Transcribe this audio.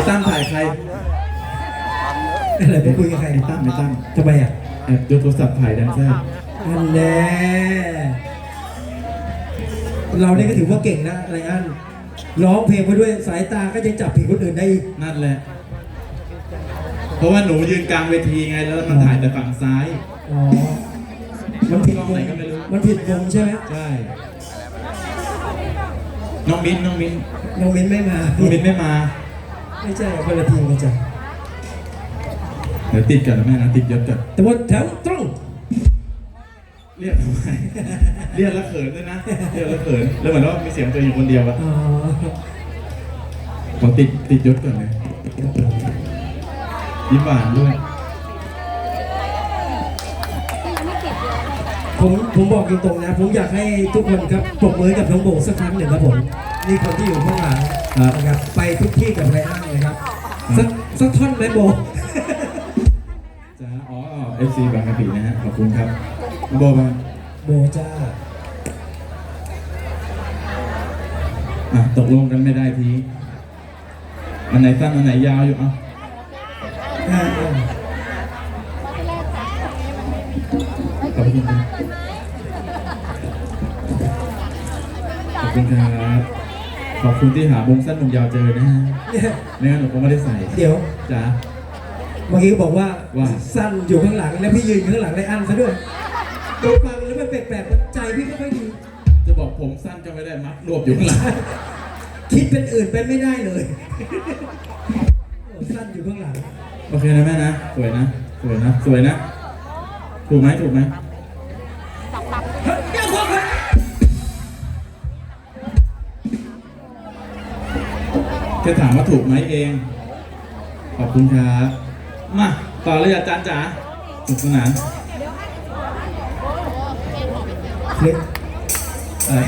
อ้ตั้มถ่ายใครอะไรไปคุยกับใครไอ้ตั้มไอ้ตั้มทำไมอะแอบดูโทรศัพท์ถ่ายแดนเซอร์นั่นแหละเราเนี่ยก็ถือว่าเก่งนะอะไรอันร้องเพลงไปด้วยสายตาก็ยังจับผิดคนอื่นได้อีกนั่นแหละ เพราะว่าหนูยืนกลางเวทีไงแล้วมันถ่ายแต่ฝั่งซ้าย อ๋อ มันผิดกล้องวไหนงก็ไม่รู้มันผิดวงใช่ไหมใช่ น้องมิ้นน้องมิ้นน้องมิ้นไม่มา น้องมิ้นไม่มา ไม่ใช่คนละทีมกันจ้ะเดี๋ยวติดกันนะแม่นะติดยศกันแต่ว่าแถวตรงเรียกทำไมเรียกแล้วเขินด้วยนะเรียกแล้วเขินแล้วเหมือนว่ามีเสียงตัวอยู่คนเดียวอะอ๋อขอติดติดยศก่อนเลยยิ้มหวานด้วย ผมผมบอกตรงๆนะ ผมอยากให้ทุกคนครับปรบมือให้กับน้องโบสักครั้งหนึ่งครับผม นี่คนที่อยู่ข้างหลังครับ นะครับไปทุกที่กับไรอันนะครับสักสักท่อนไหมโบ จ้าอ๋อ FC บางกะปินะฮะ ขอบคุณครับโบมาโบจ้าอะตกลงกันไม่ได้ที อันไหนสั้นอันไหนยาวอยู่เอะอ่าอ่าขอบคุณครับขอบคุณครับ ขอบคุณที่หาวงสั้นวงยาวเจอนะฮะเนี่ยไม่งั้นหนูคงไม่ได้ใส่เดี๋ยว จ้า เมื่อกี้บอกว่าว่า สั้นอยู่ข้างหลัง แล้วพี่ยืนอยู่ข้างหลังไรอันซะด้วยตัวฟังแล้วมันแปลกๆใจพี่ไม่ค่อยดี จะบอกผมสั้นก็ไม่ได้มัดรวบอยู่ข้างหลังคิดเป็นอื่นไปไม่ได้เลยโอ้สั้นอยู่ข้างหลัง โอเคนะแม่นะ สวยนะ สวยนะ สวยนะ ถูกไหมถูกไหม จะถามว่าถูกไหมเอง ขอบคุณครับ มาต่อเลยอาจารย์จ๋าสุกสนานเล็กอะไร